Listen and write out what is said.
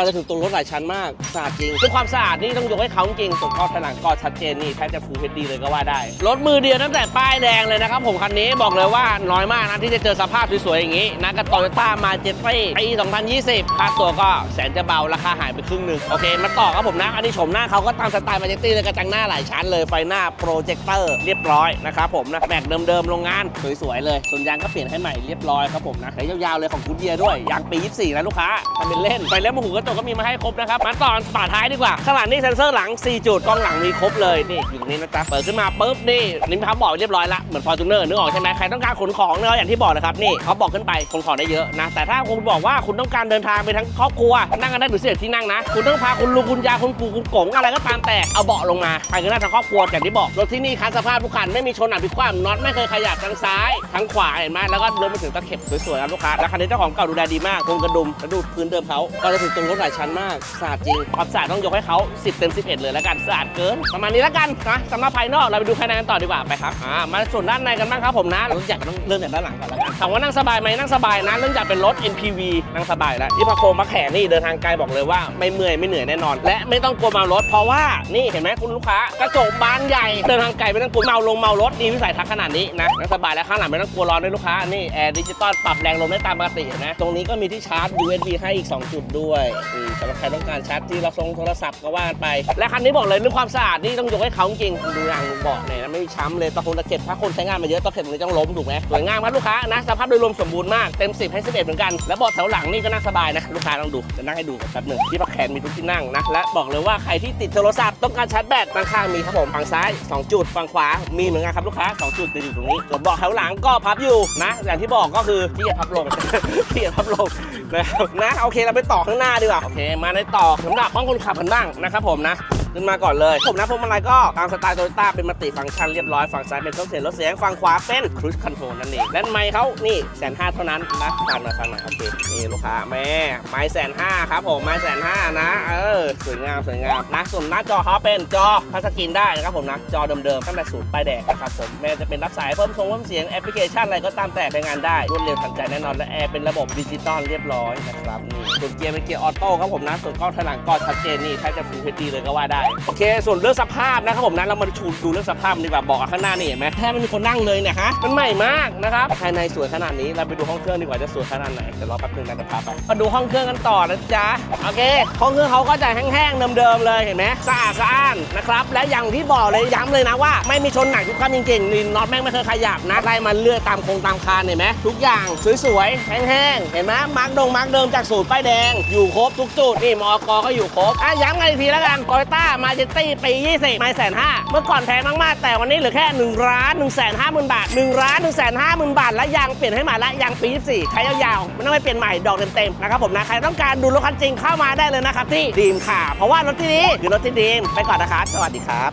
ก็จะถึงตรงรถหลายชั้นมากสะอาดจริงด้วยความสะอาดนี่ต้องยกให้เขาจริงส่วนข้อผนังก็ชัดเจนนี่แทบจะฟูลเฮดดีเลยก็ว่าได้ รถมือเดียวตั้งแต่ป้ายแดงเลยนะครับผมคันนี้บอกเลยว่าน้อยมากนะที่จะเจอสภาพสวยๆอย่างนี้นะกับโตโยต้ามาเจ็ตปีปี2020 ค่าตัวก็แสนจะเบาราคาหายไปครึ่งหนึ่งโอเค มาต่อครับผมนะ อันนี้ชมหน้าเขาก็ตามสไตล์มาเจตตี้เลยกระจังหน้าหลายชั้นเลยไฟหน้าโปรเจคเตอร์เรียบร้อยนะครับผมนะแม็กเดิมๆโรงงานสวยๆเลยส่วนยางก็เปลี่ยนให้ใหม่เรียบร้อยครับผมนะใช้ยาวๆเลยของกูดเยียด้วยยางปี 24นะลูกค้าทำเป็นเล่นไฟเลี้ยวมหูกระจกก็มีมาให้ครบนะครับ มาต่อฝาท้ายดีกว่า ข้างหลังนี่เซ็นเซอร์หลัง 4 จุดกล้องหลังมีครบเลยนี่อยู่ตรงนี้นะจ๊ะ เปิดขึ้นมาปุ๊บนี่นิ้มพับบอกเรียบร้อยละเหมือนฟอร์จูเนอร์นึกออกใช่ไหมใครต้องการขนของนอะอย่างที่บอกนะครับนี่เขาบอกขึ้นไปขนของได้เยอะนะ แต่ถ้าคุณบอกว่าคุณต้องการเดินทางไปทั้งครอบครัว นั่งกันได้ถึงเสียที่นั่งนะ คุณต้องพาคุณลุงคุณยายคุณปู่คุณกงอะไรก็ตามแต่เอาเบาะลงมาไปกันได้ทั้งครอบครัวอย่างที่บอกรถที่นี่คันสภาพทุกคันไม่มีชนอัดพิความน็อตไม่เคยขยับทั้งซ้ายทั้งขวาเห็นไหมแล้วก็รวมไปถึงตะเข็บสวยๆครับลูกค้าแล้วคันนี้เจ้าของเก่าดูแลดีมากคงกระดุมกระดูพื้นเดิมเขาก็จะถึงตรงรถหลายชั้นมากสะอาดจริงความสะอาดต้องยกให้เขา10เต็ม11 เลยแล้วกันสะอาดเกิน ประมาณนี้แล้วกันนะสำหรับภายนอกเราไปดูภายในกันต่อดีกว่าไปครับอ่ามาส่วนด้านในกันบ้างครับผมนะเราอยากต้องเริ่มจากด้านหลังก่อนแล้วกันถามว่านั่งสบายไหมนั่งสบายนะเริ่มจากเป็นรถ NPV นั่งสบายแล้วที่พะโคมมะแขนี่เดินทางไกลบอกเลยว่าไม่เมื่อยไม่เหนื่อยแน่นอน และไม่ต้องกลัวเมารถ เพราะว่านี่เห็นไหมคุณลูกค้ากระจกบานใหญ่เดินทางไกลไม่ต้องกลัวเมาลงเมารถดีวิสัยทัศน์ขนาดนี้นะนั่งสบายแล้วข้างหลังไม่ต้องกลัวร้อนด้วยลูกค้านี่แอร์ดิจิตอลปรับแรงลมได้ตามปกติเห็นะตรงนี้ก็มีที่ชาร์จ USB ให้อีก 2 จุดด้วยนี่สำหรับใครต้องการชาร์จที่เราส่งโทรศัพท์ก็ว่ากันไป และคันนี้บอกเลยเรื่องความสะอาดนี่ต้องยกให้เขาจริงดูอย่างเบาะเนี่ยนะไม่มีช้ำเลยตะคงตะเข็บถ้าคนใช้งานมาเยอะตะเข็บตรงนี้ต้องล้มถูกไหมสวยงามครับลูกค้านะสภาพโดยรวมสมบูรณ์มากเต็ม 10 ให้ 11 เหมือนกัน แล้วเบาะแถวหลังนี่ก็นั่งสบายนะลูกค้าลองดูจะนั่งให้ดูกันแป๊บหนึ่งที่พักแขนมีทุกที่นั่งนะและบอกเลยว่าใครที่ติดโทรศัพท์ต้องการชาร์จแบตด้านข้างมีครับผมฝั่งซ้าย 2 จุดฝั่งขวามีเหมือนกันครับลูกค้า 2 จุดจะอยู่ตรงนี้ส่วนเบาะแถวหลังก็พับอยู่นะ อย่างที่บอกก็คือที่จะพับลงที่จะพับลงนะครับนะโอเคเราไปต่อข้างหน้าดีกว่าโอเค มาในต่อสำหรับห้องคนขับกันบ้างนะครับผมนะ ขึ้นมาก่อนเลยผมนะพวงมาลัยก็ตามสไตล์โตโยต้าเป็นมัลติฟังก์ชันเรียบร้อยฝั่งซ้ายเป็นเครื่องเสียงรถเสียงฝั่งขวาเป็นครู i คอนโทรลนั่นเองและไมค์เขานี่แสนห้าเท่านั้นนะฟังหน่อยฟังหน่อยโอเคนี่ลูกค้าแม่ไมค์แสนห้าครับผมไมค์แสนห้านะ เออสวยงามสวยงามนะส่วนหน้าจอเขาเป็นจอพัสกรีนได้นะครับผมนะจอเดิมๆตั้งแต่ศูนย์ป้ายแดงนะครับผมแม้จะเป็นรับสายเพิ่มทรงเพิ่มเสียงแอปพลิเคชันอะไรก็ตามแต่ใช้งานได้รวดเร็วทันใจแน่นอนและแอร์เป็นระบบดิจิตอลเรียบร้อยนะครับนี่ส่วนเกียร์เป็นเกียร์ออโต้ครับผมนะส่วนกล้องถลังก็ชัดเจนนี่แทบจะฟูลเฮดดีเลยก็ว่าได้โอเค ส่วนเรื่องสภาพนะครับผมนะเรามาดูดูเรื่องสภาพดีกว่าบอกข้างหน้านี่เห็นไหมแทบไม่มีคนนั่งเลยเนี่ยฮะมันใหม่มากนะครับภายในสวยขนาดนี้เราไปดูห้องเครื่องดีกว่าจะสวยขนาดไหนเดี๋ยวรอแป๊บนึงนะจะพาไปมาดูห้องเครื่องกันต่อนะจ๊ะโอเคห้องเครื่องเขาก็จะแห้งๆเดิมๆเลยเห็นไหมสะอาดสะอ้านนะครับและอย่างที่บอกเลยย้ำเลยนะว่าไม่มีชนหนักทุกคันจริงๆนี่น็อตแม่งไม่เคยขยับนะไล่มันเลื่อยตามโครงตามคานเห็นไหมทุกอย่างสวยๆแห้งๆเห็นไหมมาร์กดงมาร์กเดิมจากสูตรป้ายแดง อยู่ครบทุกจุดนี่มอกก็อยู่ครบอะย้ำกันอีกทีแล้วกันโตโยต้ามาเจตตี้ปี 20 ไม่แสนห้าเมื่อก่อนแพงมาก ๆ แต่วันนี้เหลือแค่1ล้าน1แสนห้าหมื่นบาท1ล้าน1แสนห้าหมื่นบาท และยางเปลี่ยนให้ใหม่และยางปี 24 ใช้ยาวๆไม่ต้องไปเปลี่ยนใหม่ดอกเต็มๆนะครับผมนะ ใครต้องการดูรถคันจริงเข้ามาได้เลยนะครับที่ดีมค่ะ เพราะว่ารถที่นี้คือรถที่ดีมไปก่อนนะครับสวัสดีครับ